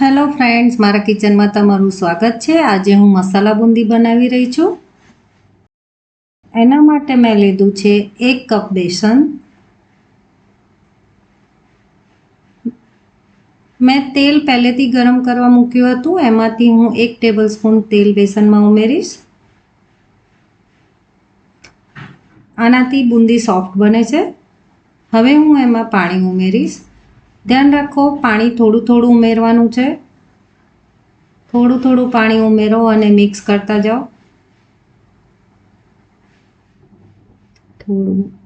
Hello friends મારા કિચનમાં તમારું સ્વાગત છે. આજે હું મસાલા બુંદી બનાવી રહી છું. એના માટે મેં લીધું છે એક કપ બેસન. મેં તેલ પહેલેથી ગરમ કરવા મૂક્યું હતું. એમાંથી હું એક ટેબલ સ્પૂન તેલ બેસનમાં ઉમેરીશ. આનાથી બુંદી સોફ્ટ બને છે. હવે હું એમાં પાણી ઉમેરીશ. ધ્યાન રાખો, પાણી થોડું થોડું ઉમેરવાનું છે. થોડું થોડું પાણી ઉમેરો અને મિક્સ કરતા જાઓ. થોડું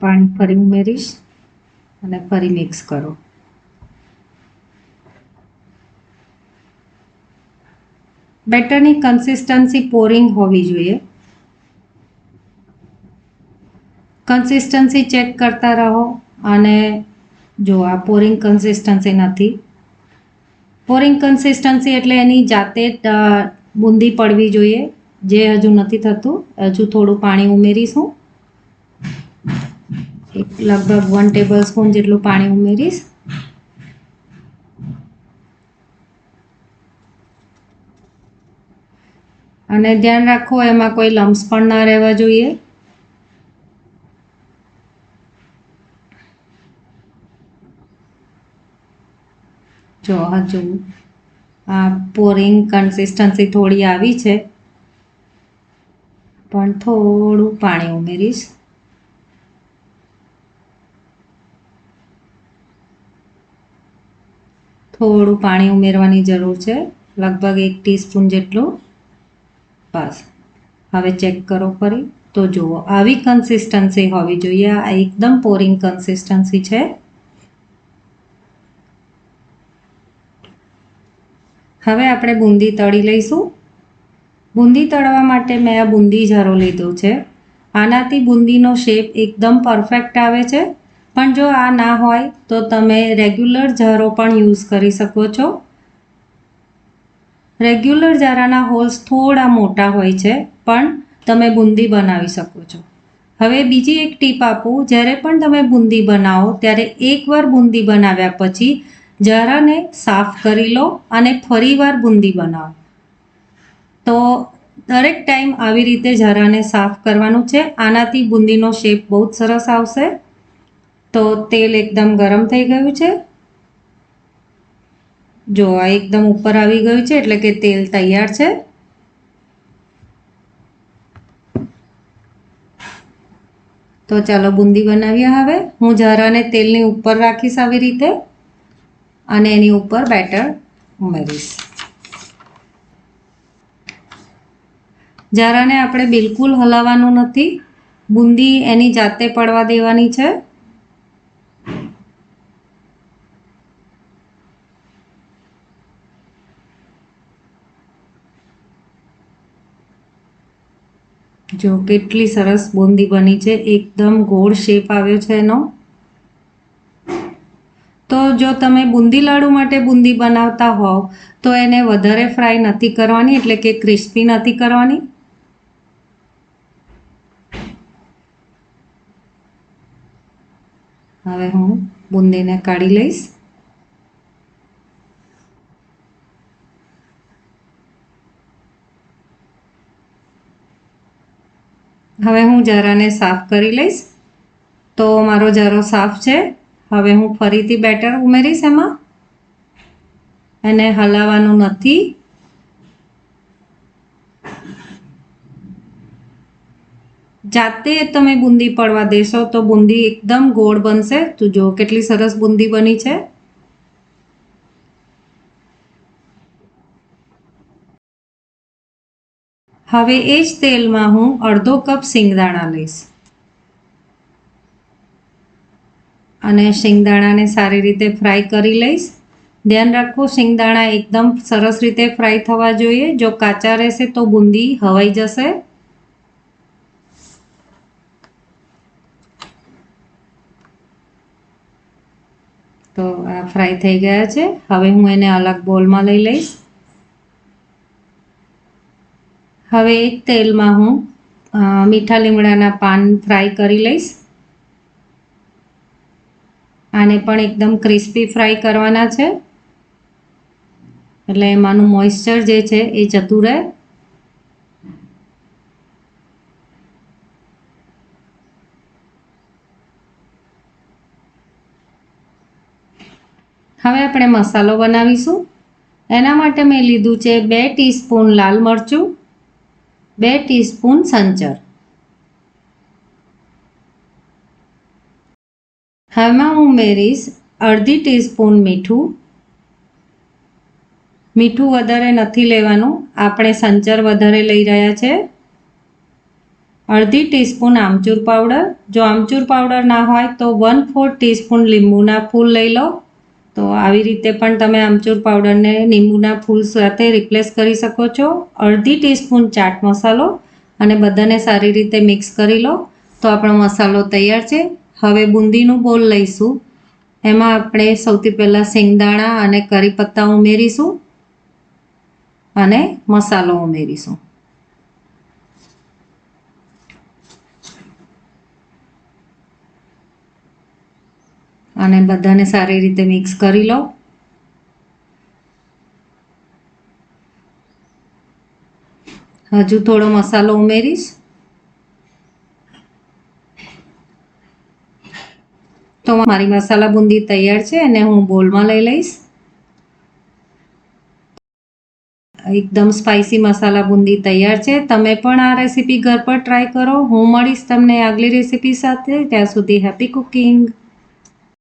પાણી ફરી ઉમેરીશ અને ફરી મિક્સ કરો. બેટરની કન્સિસ્ટન્સી પોરિંગ હોવી જોઈએ. કન્સિસ્ટન્સી ચેક કરતા રહો અને જો આ પોરિંગ કન્સિસ્ટન્સી નથી. પોરિંગ કન્સિસ્ટન્સી એટલે એની જાતે બુંદી પડવી જોઈએ. જે હજુ નથી થતું, હજુ થોડું પાણી ઉમેરીશું. એક લગભગ વન ટેબલ સ્પૂન જેટલું પાણી ઉમેરીશ. અને ધ્યાન રાખો, એમાં કોઈ લમ્સ પણ ના રહેવા જોઈએ. જો હજુ આ પોરિંગ કન્સિસ્ટન્સી થોડી આવી છે. પણ થોડું પાણી ઉમેરીશ. થોડું પાણી ઉમેરવાની જરૂર છે. લગભગ એક ટીસ્પૂન જેટલું. બસ. હવે ચેક કરો ફરી. તો જુઓ, આવી કન્સિસ્ટન્સી હોવી જોઈએ. આ એકદમ પોરિંગ કન્સિસ્ટન્સી છે. હવે આપણે બુંદી તળી લઈશું. બુંદી તળવા માટે મેં આ બુંદી જારો લીધો છે. આનાથી બુંદીનો શેપ એકદમ પરફેક્ટ આવે છે. પણ જો આ ના હોય, તો તમે રેગ્યુલર ઝારો પણ યુઝ કરી શકો છો. રેગ્યુલર ઝારાના હોલ્સ થોડા મોટા હોય છે, પણ તમે બુંદી બનાવી શકો છો. હવે બીજી એક ટીપ આપું. જ્યારે પણ તમે બુંદી બનાવો, ત્યારે એકવાર બુંદી બનાવ્યા પછી જરાને સાફ કરી લો અને ફરીવાર બુંદી બનાવો. તો દરેક ટાઈમ આવી રીતે જરાને સાફ કરવાનું છે. આનાથી બુંદીનો શેપ બહુ જ સરસ આવશે. તો તેલ એકદમ ગરમ થઈ ગયું છે. જો આ એકદમ ઉપર આવી ગયું છે, એટલે કે તેલ તૈયાર છે. તો ચાલો બુંદી બનાવીએ હવે. હું જરાને તેલની ઉપર રાખીશ આવી રીતે. અને એની ઉપર બેટર ઉમેરીશ. જરાને આપણે બિલકુલ હલાવવાનું નથી, બુંદી એની જાતે પડવા દેવાની છે. જો કેટલી સરસ બુંદી બની છે, એકદમ ગોળ શેપ આવ્યો છે એનો. તો જો તમે બુંદી લાડુ માટે બુંદી બનાવતા હોવ, તો એને વધારે ફ્રાય નથી કરવાની, એટલે કે ક્રિસ્પી નથી કરવાની? હવે હું બુંદીને કાઢી લઈશ. હવે હું જરાને સાફ કરી લઈશ. તો મારો જારો સાફ છે. હવે હું ફરીથી બેટર ઉમેરીશ, એમાં? એને હલાવવાનું નથી. જાતે તમે બુંદી પડવા દેશો તો બુંદી એકદમ ગોળ બનશે. તો જો કેટલી સરસ બુંદી બની છે. હવે એ જ તેલમાં હું અડધો કપ સિંગદાણા લઈશ. અને શિંગદાણાને સારી રીતે ફ્રાય કરી લઈશ. ધ્યાન રાખો, શિંગદાણા એકદમ સરસ રીતે ફ્રાય થવા જોઈએ. જો કાચા રહેશે તો બુંદી હવાઈ જશે. તો આ ફ્રાય થઈ ગયા છે. હવે હું એને અલગ બોલમાં લઈ લઈશ. હવે એક તેલમાં હું મીઠા લીમડાના પાન ફ્રાય કરી લઈશ. આને પણ એકદમ ક્રિસ્પી ફ્રાય કરવાના છે. એટલે એમાંનું મોઇશ્ચર જે છે એ જતું રહે. હવે આપણે મસાલો બનાવીશું. એના માટે મેં લીધું છે બે ટીસ્પૂન લાલ મરચું, બે ટીસ્પૂન સંચર. હવેમાં હું ઉમેરીશ અડધી ટીસ્પૂન મીઠું. મીઠું વધારે નથી લેવાનું. આપણે સંચર વધારે લઈ રહ્યા છે. અડધી ટીસ્પૂન આમચૂર પાવડર. જો આમચૂર પાવડર ના હોય તો વન ફોર્થ ટીસ્પૂન લીંબુના ફૂલ લઈ લો. તો આવી રીતે પણ તમે આમચૂર પાવડરને લીંબુના ફૂલ સાથે રિપ્લેસ કરી શકો છો. અડધી ટીસ્પૂન ચાટ મસાલો અને બધાને સારી રીતે મિક્સ કરી લો. તો આપણો મસાલો તૈયાર છે. હવે બુંદીનું બોલ લઈશું. એમાં આપણે સૌથી પહેલાં શેંગદાણા અને કરી પત્તા ઉમેરીશું અને મસાલો ઉમેરીશું. અને બધાને સારી રીતે મિક્સ કરી લો. હજુ થોડો મસાલો ઉમેરીશ. મારી મસાલા બુંદી તૈયાર છે અને હું બોલમાં લઈ લઈશ. એકદમ સ્પાઇસી મસાલા બુંદી તૈયાર છે. તમે પણ આ રેસીપી ઘર પર ટ્રાય કરો. હું મળીશ તમને આગલી રેસીપી સાથે. ત્યાં સુધી હેપી કુકિંગ